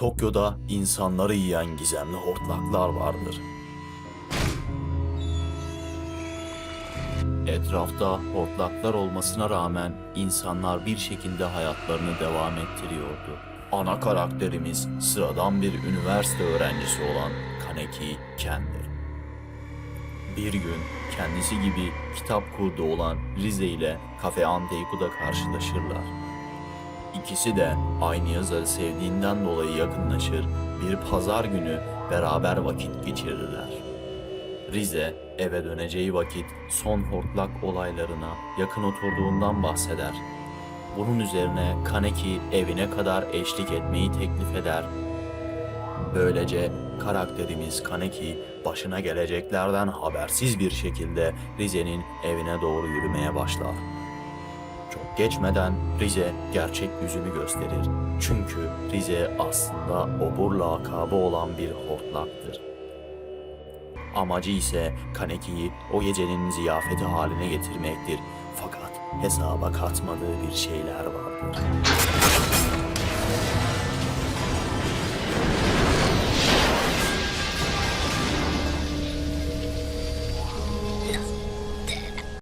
Tokyo'da insanları yiyen gizemli hortlaklar vardır. Etrafta hortlaklar olmasına rağmen insanlar bir şekilde hayatlarını devam ettiriyordu. Ana karakterimiz sıradan bir üniversite öğrencisi olan Kaneki Ken'dir. Bir gün kendisi gibi kitap kurdu olan Rize ile Kafe Anteiku'da karşılaşırlar. İkisi de aynı yazarı sevdiğinden dolayı yakınlaşır, bir pazar günü beraber vakit geçirirler. Rize eve döneceği vakit son hortlak olaylarına yakın oturduğundan bahseder. Bunun üzerine Kaneki evine kadar eşlik etmeyi teklif eder. Böylece karakterimiz Kaneki başına geleceklerden habersiz bir şekilde Rize'nin evine doğru yürümeye başlar. Çok geçmeden Rize gerçek yüzünü gösterir. Çünkü Rize aslında obur lakabı olan bir hortlaktır. Amacı ise Kaneki'yi o gecenin ziyafeti haline getirmektir. Fakat hesaba katmadığı bir şeyler vardır.